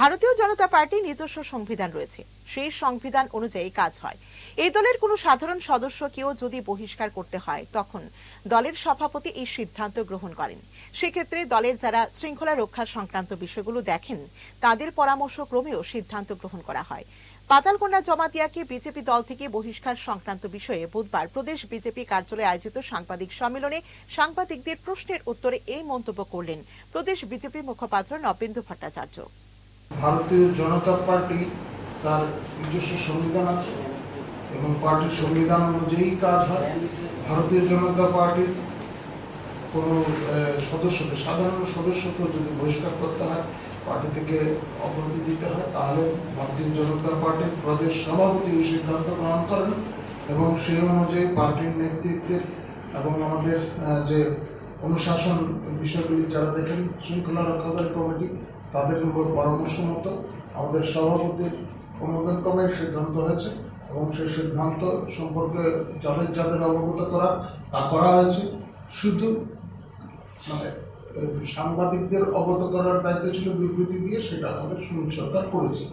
ভারতীয় জনতা পার্টির নিজস্ব সংবিধান রয়েছে। সেই সংবিধান অনুযায়ী কাজ হয়। এই দলের কোনো সাধারণ সদস্যকেও যদি বহিষ্কার করতে হয়, তখন দলের সভাপতি এই সিদ্ধান্ত গ্রহণ করেন। সেক্ষেত্রে দলের যারা শৃঙ্খলা রক্ষা সংক্রান্ত বিষয়গুলো দেখেন, তাদের পরামর্শ ক্রমেও সিদ্ধান্ত গ্রহণ করা হয়। পাতালকন্যা জমাতিয়াকে বিজেপি দল থেকে বহিষ্কার সংক্রান্ত বিষয়ে বুধবার প্রদেশ বিজেপি কার্যালয়ে আয়োজিত সাংবাদিক সম্মেলনে সাংবাদিকদের প্রশ্নের উত্তরে এই মন্তব্য করলেন প্রদেশ বিজেপি মুখপাত্র নবেন্দু ভট্টাচার্য। ভারতীয় জনতা পার্টি তার নিজস্ব সংবিধান আছে এবং পার্টির সংবিধান অনুযায়ী কাজ হয়। ভারতীয় জনতা পার্টির কোনো সদস্যকে, সাধারণ সদস্যকে যদি বহিষ্কার করতে হয়, পার্টি থেকে অব্যাহতি দিতে হয়, তাহলে ভারতীয় জনতা পার্টির প্রদেশ সভাপতি এই সিদ্ধান্ত গ্রহণ করেন এবং সেই অনুযায়ী পার্টির নেতৃত্বের এবং আমাদের যে অনুশাসন বিষয়গুলি যারা দেখেন, শৃঙ্খলা রক্ষাকারী কমিটি, তাদের উপর পরামর্শ মতো আমাদের সভাপতির অনুমোদন ক্রমে সিদ্ধান্ত হয়েছে এবং সেই সিদ্ধান্ত সম্পর্কে যাদের যাদের অবগত করা, তা করা হয়েছে। শুধু মানে সাংবাদিকদের অবগত করার দায়িত্ব ছিল বিবৃতি দিয়ে, সেটা আমাদের সুনীল সরকার করেছে।